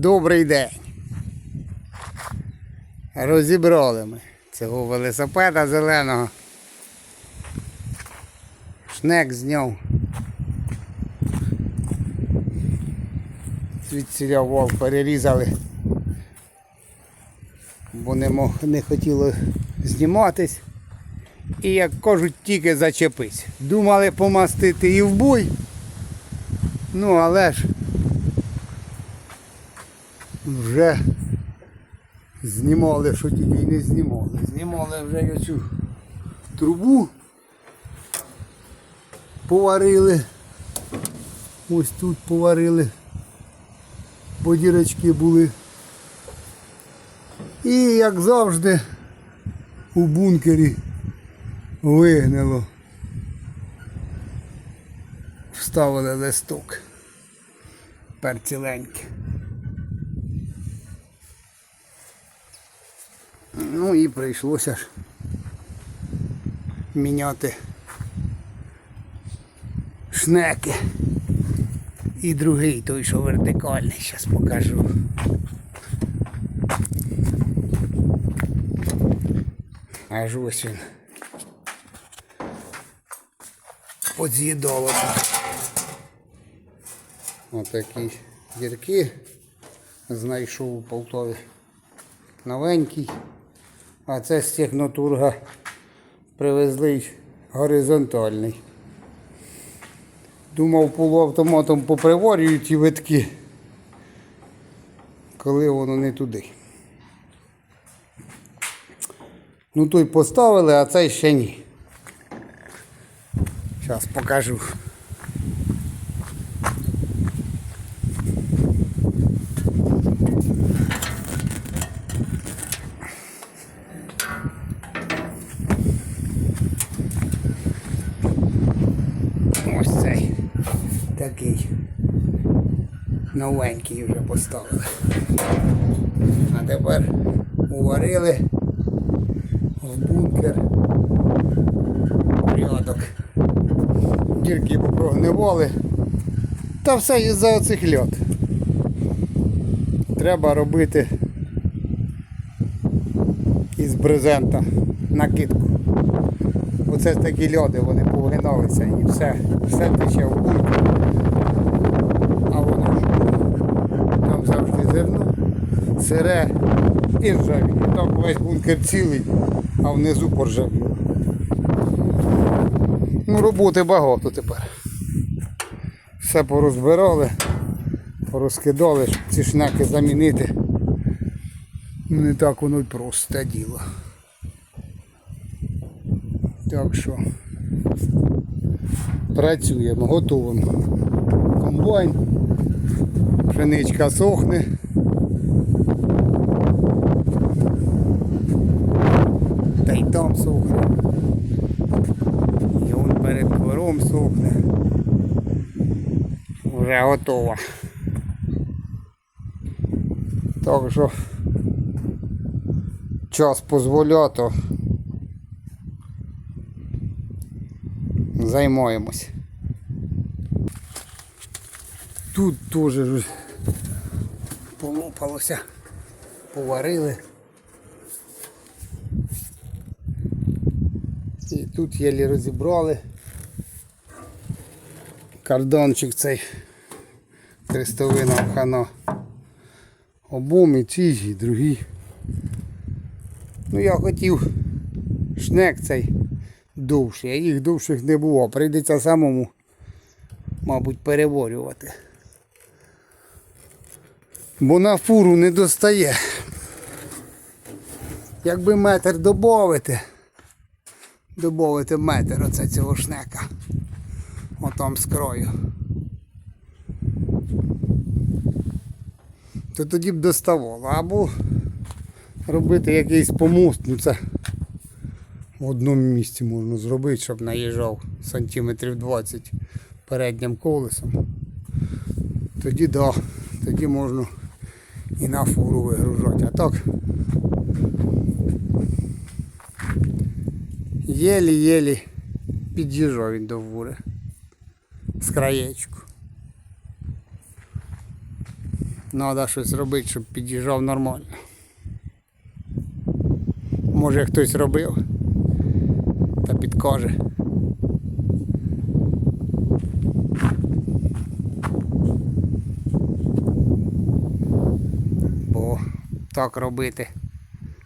Добрий день. Розібрали ми цього велосипеда зеленого. Шнек зняв. Звідсіля вол перерізали. Бо не, мог, не хотіло зніматись. І як кажуть, тільки зачепись. Думали помастити і в буй. Ну, але ж вже знімали, що тільки й не знімали. Знімали вже й оцю трубу. Поварили. Ось тут поварили. Бо дірочки були. І як завжди у бункері вигнило. Вставили листок. Перціленький. Ну і прийшлося ж міняти шнеки. І другий той, що вертикальний, зараз покажу. Аж ось він. Подз'їдало так. Отакі дірки знайшов у Полтові. Новенький. А це з технотурга привезли горизонтальний. Думав полуавтоматом поприварюю ті витки, коли воно не туди. Ну той поставили, а цей ще ні. Зараз покажу. Ось цей такий новенький вже поставили. А тепер уварили в бункер порядок. Дірки попрогнивали. Та все із-за оцих льот. Треба робити із брезента накидку. Оце такі льоди, вони повгиналися і все, все тече в бункер. А воно ж там завжди зерно, сире і ржавіє. Там весь бункер цілий, а внизу поржавіло. Ну, роботи багато тепер. Все порозбирали, порозкидали, щоб ці шняки замінити. Ну, Не так воно й просте діло. Так що працюємо, готуємо. Комбайн, пшеничка сохне. Та й там сохне. І он двором сохне. Вже готова. Так що час дозволяє, займаємось. Тут теж полопалося, поварили. І тут єлі розібрали. Кардончик цей крестовина хана. Обом і ці, і другі. Ну я хотів шнек цей довший, а їх довших не було. Прийдеться самому, мабуть, переворювати. Бо на фуру не достає. Якби метр добавити, добавити метр оце цього шнека. Отам з краю. То тоді б доставало. Або робити якийсь помост, ну це в одному місці можна зробити, щоб наїжджав сантиметрів 20 переднім колесом. Тоді да, тоді можна і на фуру вигружати. А так єлі-єлі під'їжджав він до фури з краєчку. Треба щось робити, щоб під'їжджав нормально. Може хтось робив та підкаже. Бо так робити.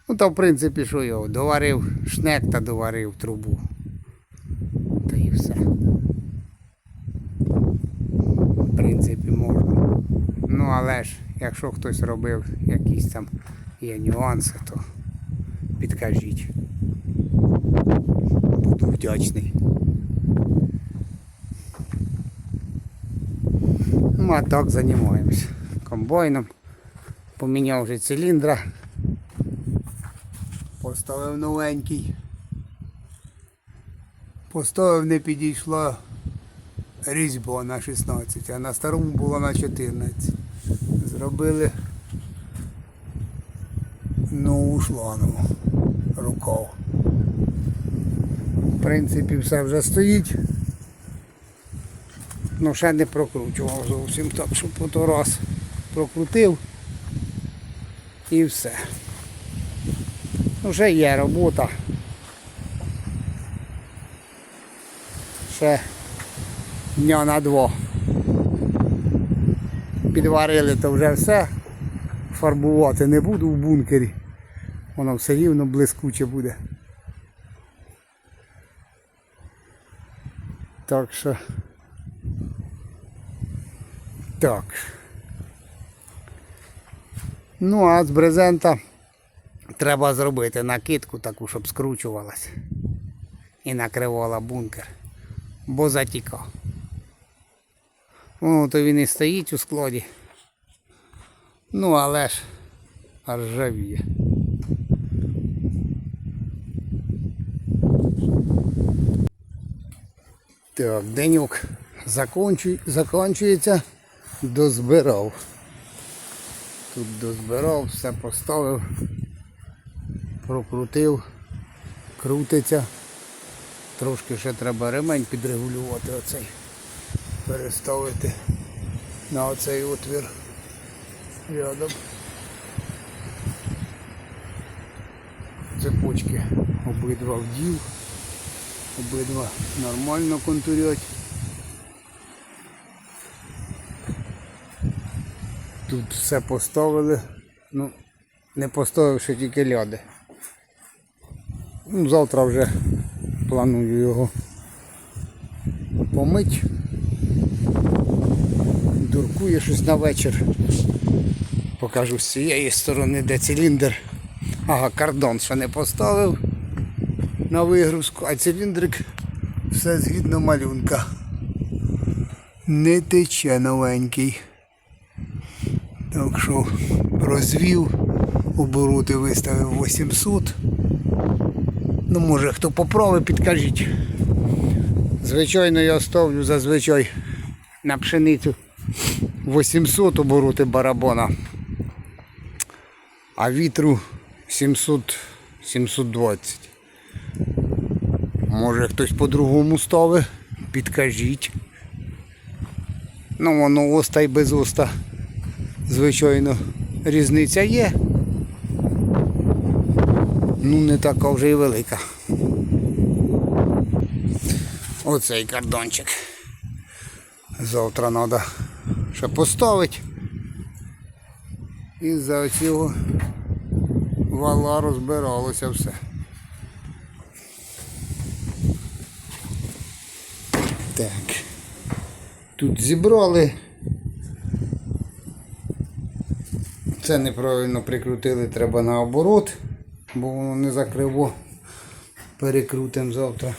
Ну то в принципі що його, доварив шнек та доварив трубу. Та і все. В принципі можна. Ну але ж, якщо хтось робив якісь там є нюанси, то підкажіть. Буду вдячний. Ну, а так займаємось. Комбайном. Поміняв вже циліндра. Поставив новенький. Поставив не підійшла різьба на 16, а на старому було на 14. Зробили нову шлангу рукав. В принципі, все вже стоїть. Ну ще не прокручував зовсім так, щоб ото раз прокрутив і все. Ну, вже є робота. Ще дня на два. Підварили то вже все. Фарбувати не буду в бункері. Воно все рівно блискуче буде. Так що. Так. Ну а з брезента треба зробити накидку таку, щоб скручувалась. І накривала бункер. Бо затікав. Ну, то він і стоїть у складі. Ну, але ж ржавіє. Так, денюк закончу... закінчується. Дозбирав. Тут дозбирав, все поставив, прокрутив, крутиться. Трошки ще треба ремень підрегулювати оцей. Переставити на оцей отвір рядом. Цепочки обидва вдів, обидва нормально контурять. Тут все поставили, ну, не поставивши тільки ляди. Ну, завтра вже планую його помить. Дуркує щось на вечір. Покажу з цієї сторони, де циліндр. Ага, кордон ще не поставив на вигрузку, а циліндрик все згідно малюнка. Не тече новенький. Так що розвів, обороти виставив 800. Ну, може хто поправить, підкажіть. Звичайно, я ставлю зазвичай на пшеницю 800 обороти барабана, а вітру 700 720. Може хтось по-другому ставить, підкажіть. Ну, воно оста і без оста. Звичайно, різниця є. Ну, не така вже і велика. Оцей кордончик. Завтра треба ще поставити. І за цього вала розбиралося все. Так. Тут зібрали. Це неправильно прикрутили, треба наоборот, бо воно не закриво. Перекрутимо завтра.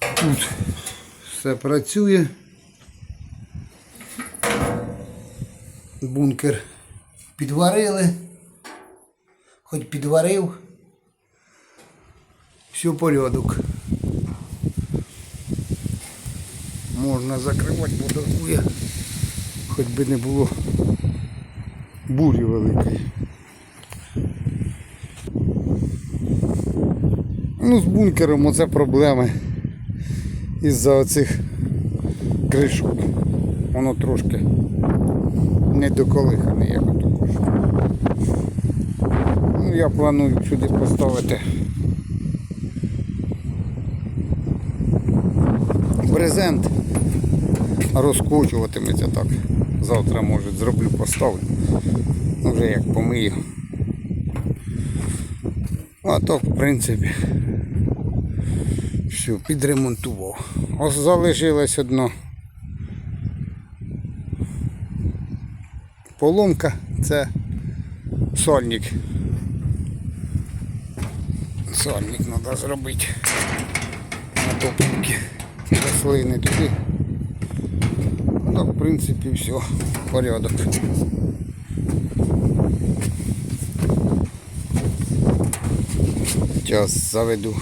Тут все працює. Бункер підварили. Хоч підварив. Все порядок. Можна закривати, бо дорогує. Хоч би не було бурі великої. Ну, з бункером оце проблеми із-за оцих кришок. воно трошки недоколихане, як ото кажуть. Ну, я планую сюди поставити брезент. Розкручуватиметься так. Завтра, може, зроблю, поставлю. Ну, вже як помию. А то, в принципі, все, підремонтував. Ось залишилась одна поломка, це сольник. Сольник треба зробити. На топливки рослини туди. Ну, в принципі, все, порядок. Зараз заведу.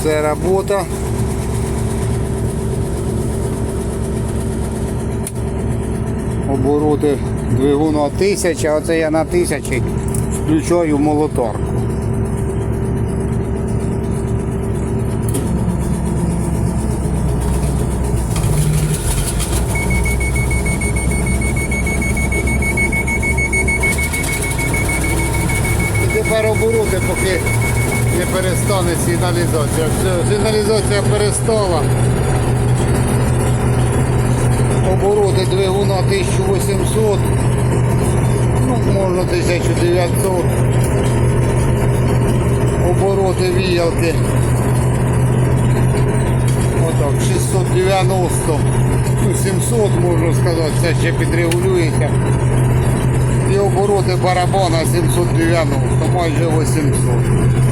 Все робота. Обороти двигуна 1000, а оце я на 1000 включаю молоторку. І тепер обороти, поки не перестане сигналізація. Все, сигналізація перестала. Обороти двигуна 1800, ну, можна 1900. Обороти віялки. Отак, 690, ну 700 можна сказати, це ще підрегулюється. І обороти барабана 790, майже 800.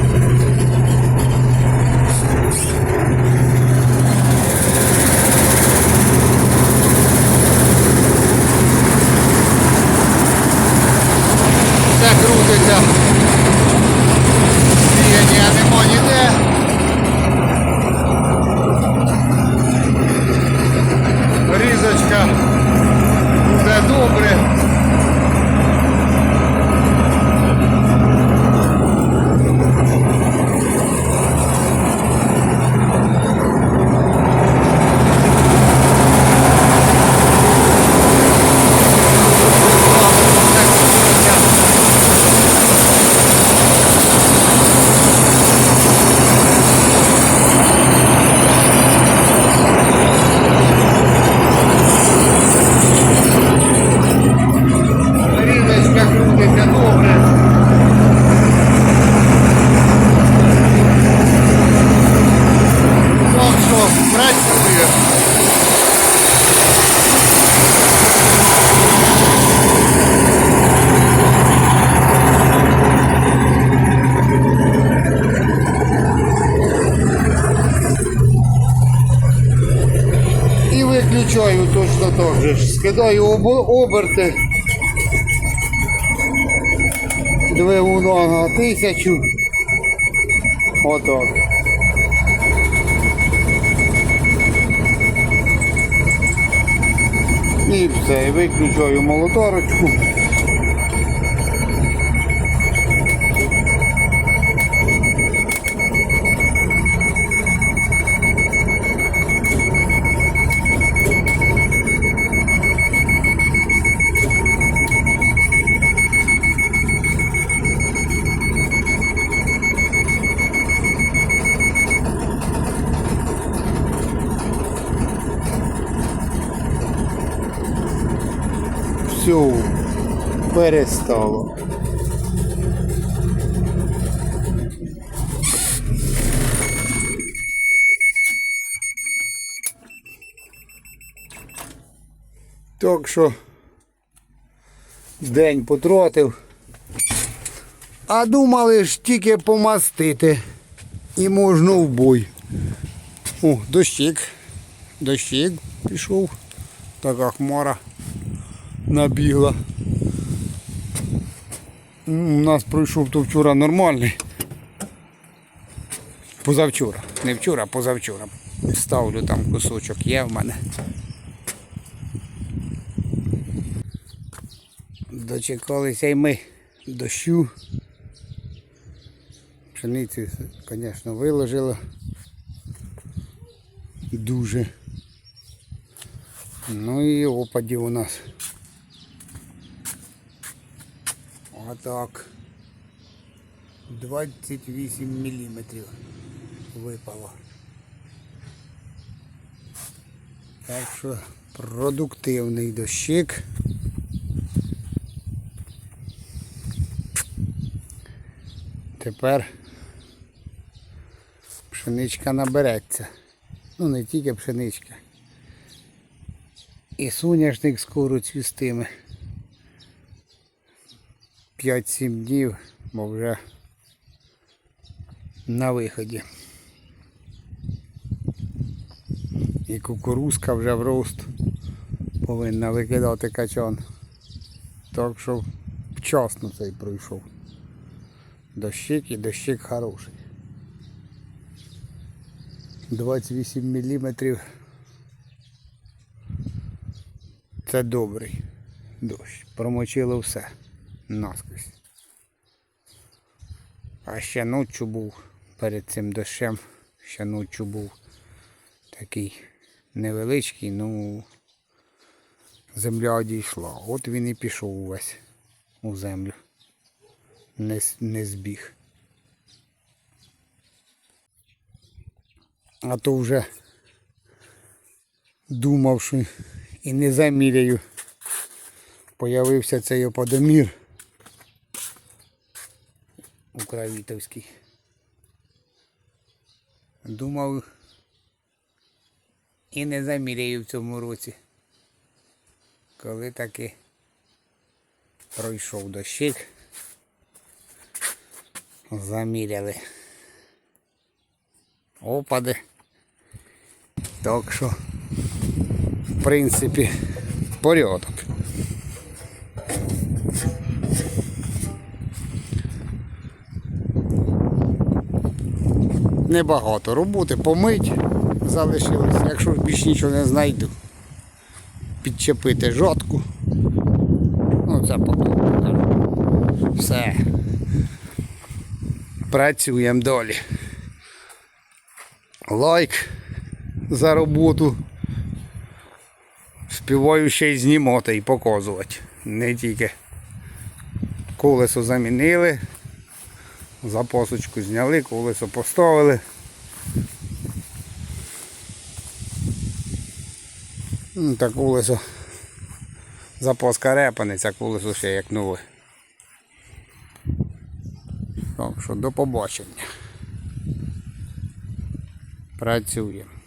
Обо- оберти. Двигуна на тисячу. Отак. І все, виключаю молоторочку. Все, перестало. Так що день потратив. А думали ж тільки помастити. І можна в бой. О, дощик. Дощик пішов. Така хмара набігла. У нас пройшов то вчора нормальний. Позавчора. Не вчора, а позавчора. Ставлю там кусочок є в мене. Дочекалися й ми дощу. Пшениці, звісно, виложила. Дуже. Ну і опадів у нас. Отак. 28 міліметрів випало. Так що продуктивний дощик. Тепер пшеничка набереться. Ну не тільки пшеничка. І соняшник скоро цвістиме. 5-7 днів, бо вже на виході. І кукурузка вже в рост повинна викидати качан. Так що вчасно цей пройшов. Дощик і дощик хороший. 28 мм. Це добрий дощ. Промочило все наскрізь. А ще ночі був перед цим дощем, ще ночі був такий невеличкий, ну земля одійшла. От він і пішов увесь у землю. Не, не збіг. А то вже думав, що і не заміряю. Появився цей опадомір Укравітовський. Думав і не заміряю в цьому році. Коли таки пройшов дощик, заміряли опади. Так що, в принципі, порядок. Небагато роботи помить залишилось, якщо більш нічого не знайду. Підчепити жодку. Ну це потім покажу. Все. Працюємо далі. Лайк за роботу. Співаю ще й знімати і показувати. Не тільки колесо замінили, запасочку зняли, колесо поставили. Ну, так колесо запаска репаниця, колесо ще як нове. Так що до побачення. Працюємо.